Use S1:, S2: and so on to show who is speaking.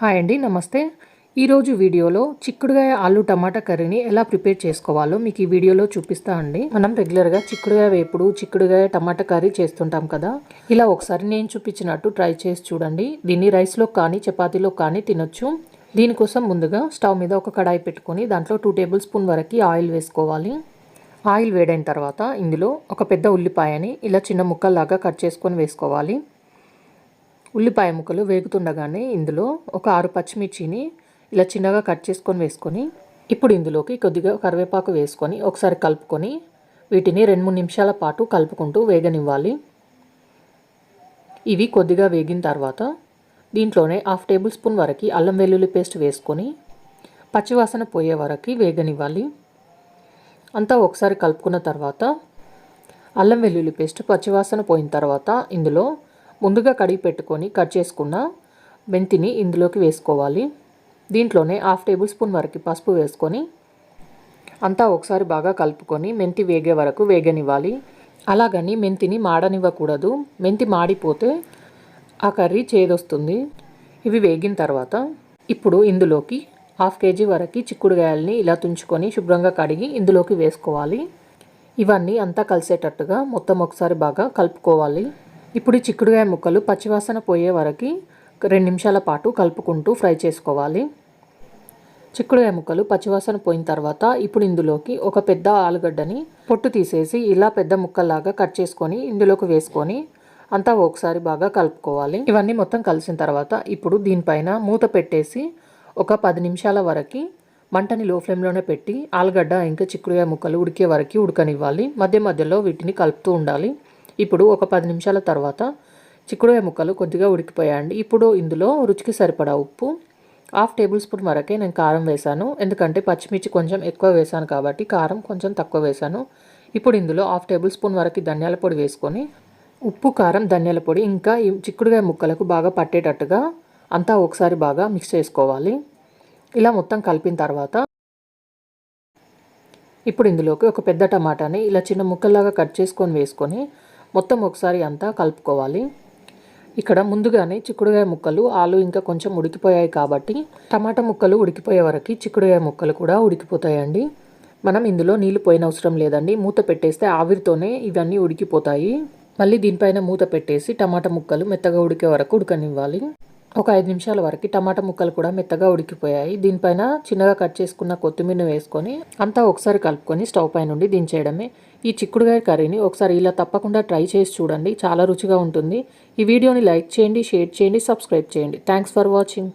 S1: Hi అండి నమస్తే. ఈరోజు వీడియోలో చిక్కుడుగాయ ఆలు టమాటా కర్రీని ఎలా ప్రిపేర్ చేసుకోవాలో మీకు ఈ వీడియోలో చూపిస్తా అండి. మనం రెగ్యులర్గా చిక్కుడుగాయ వేపుడు చిక్కుడుగాయ టమాటా కర్రీ చేస్తుంటాం కదా. ఇలా ఒకసారి నేను చూపించినట్టు ట్రై చేసి చూడండి. దీన్ని రైస్లో కానీ చపాతీలో కానీ తినొచ్చు. దీనికోసం ముందుగా స్టవ్ మీద ఒక కడాయి పెట్టుకొని దాంట్లో టూ టేబుల్ స్పూన్ వరకు ఆయిల్ వేసుకోవాలి. ఆయిల్ వేడైన తర్వాత ఇందులో ఒక పెద్ద ఉల్లిపాయని ఇలా చిన్న ముక్కల్లాగా కట్ చేసుకొని వేసుకోవాలి. ఉల్లిపాయ ముక్కలు వేగుతుండగానే ఇందులో ఒక ఆరు పచ్చిమిర్చిని ఇలా చిన్నగా కట్ చేసుకొని వేసుకొని ఇప్పుడు ఇందులోకి కొద్దిగా కరివేపాకు వేసుకొని ఒకసారి కలుపుకొని వీటిని రెండు మూడు నిమిషాల పాటు కలుపుకుంటూ వేగనివ్వాలి. ఇవి కొద్దిగా వేగిన తర్వాత దీంట్లోనే హాఫ్ టేబుల్ స్పూన్ వరకు అల్లం వెల్లుల్లి పేస్ట్ వేసుకొని పచ్చివాసన పోయే వరకు వేగనివ్వాలి. అంతా ఒకసారి కలుపుకున్న తర్వాత అల్లం వెల్లుల్లి పేస్ట్ పచ్చివాసన పోయిన తర్వాత ఇందులో ముందుగా కడిగి పెట్టుకొని కట్ చేసుకున్న మెంతిని ఇందులోకి వేసుకోవాలి. దీంట్లోనే హాఫ్ టేబుల్ స్పూన్ వరకు పసుపు వేసుకొని అంతా ఒకసారి బాగా కలుపుకొని మెంతి వేగే వరకు వేగనివ్వాలి. అలాగని మెంతిని మాడనివ్వకూడదు. మెంతి మాడిపోతే ఆ కర్రీ చేదొస్తుంది. ఇవి వేగిన తర్వాత ఇప్పుడు ఇందులోకి హాఫ్ కేజీ వరకు చిక్కుడుగాయల్ని ఇలా తుంచుకొని శుభ్రంగా కడిగి ఇందులోకి వేసుకోవాలి. ఇవన్నీ అంతా కలిసేటట్టుగా మొత్తం ఒకసారి బాగా కలుపుకోవాలి. ఇప్పుడు చిక్కుడుగాయ ముక్కలు పచ్చివాసన పోయే వరకు రెండు నిమిషాల పాటు కలుపుకుంటూ ఫ్రై చేసుకోవాలి. చిక్కుడుగాయ ముక్కలు పచ్చివాసన పోయిన తర్వాత ఇప్పుడు ఇందులోకి ఒక పెద్ద ఆలుగడ్డని పొట్టు తీసేసి ఇలా పెద్ద ముక్కల్లాగా కట్ చేసుకొని ఇందులోకి వేసుకొని అంతా ఒకసారి బాగా కలుపుకోవాలి. ఇవన్నీ మొత్తం కలిసిన తర్వాత ఇప్పుడు దీనిపైన మూత పెట్టేసి ఒక పది నిమిషాల వరకు మంటని లో ఫ్లేమ్లోనే పెట్టి ఆలుగడ్డ ఇంకా చిక్కుడుగాయ ముక్కలు ఉడికే వరకు ఉడకనివ్వాలి. మధ్య మధ్యలో వీటిని కలుపుతూ ఉండాలి. ఇప్పుడు ఒక పది నిమిషాల తర్వాత చిక్కుడుకాయ ముక్కలు కొద్దిగా ఉడికిపోయాయండి. ఇప్పుడు ఇందులో రుచికి సరిపడా ఉప్పు హాఫ్ టేబుల్ స్పూన్ వరకే నేను కారం వేశాను. ఎందుకంటే పచ్చిమిర్చి కొంచెం ఎక్కువ వేశాను కాబట్టి కారం కొంచెం తక్కువ వేశాను. ఇప్పుడు ఇందులో హాఫ్ టేబుల్ స్పూన్ వరకు ధనియాల పొడి వేసుకొని ఉప్పు కారం ధనియాల పొడి ఇంకా ఈ చిక్కుడుకాయ ముక్కలకు బాగా పట్టేటట్టుగా అంతా ఒకసారి బాగా మిక్స్ చేసుకోవాలి. ఇలా మొత్తం కలిపిన తర్వాత ఇప్పుడు ఇందులోకి ఒక పెద్ద టమాటాని ఇలా చిన్న ముక్కల్లాగా కట్ చేసుకొని వేసుకొని మొత్తం ఒకసారి అంతా కలుపుకోవాలి. ఇక్కడ ముందుగానే చిక్కుడుగాయ ముక్కలు ఆలు ఇంకా కొంచెం ఉడికిపోయాయి కాబట్టి టమాటా ముక్కలు ఉడికిపోయే వరకు చిక్కుడుగాయ ముక్కలు కూడా ఉడికిపోతాయండి. మనం ఇందులో నీళ్ళు పోయిన అవసరం లేదండి. మూత పెట్టేస్తే ఆవిరితోనే ఇవన్నీ ఉడికిపోతాయి. మళ్ళీ దీనిపైన మూత పెట్టేసి టమాటా ముక్కలు మెత్తగా ఉడికే వరకు ఉడకనివ్వాలి. ఒక ఐదు నిమిషాల వరకు టమాటా ముక్కలు కూడా మెత్తగా ఉడికిపోయాయి. దీనిపైన చిన్నగా కట్ చేసుకున్న కొత్తిమీర వేసుకొని అంతా ఒకసారి కలుపుకొని స్టవ్ పై నుండి దించేయడమే. ఈ చిక్కుడుగాయ కర్రీని ఒకసారి ఇలా తప్పకుండా ట్రై చేసి చూడండి. చాలా రుచిగా ఉంటుంది. ఈ వీడియోని లైక్ చేయండి షేర్ చేయండి సబ్స్క్రైబ్ చేయండి. Thanks for watching.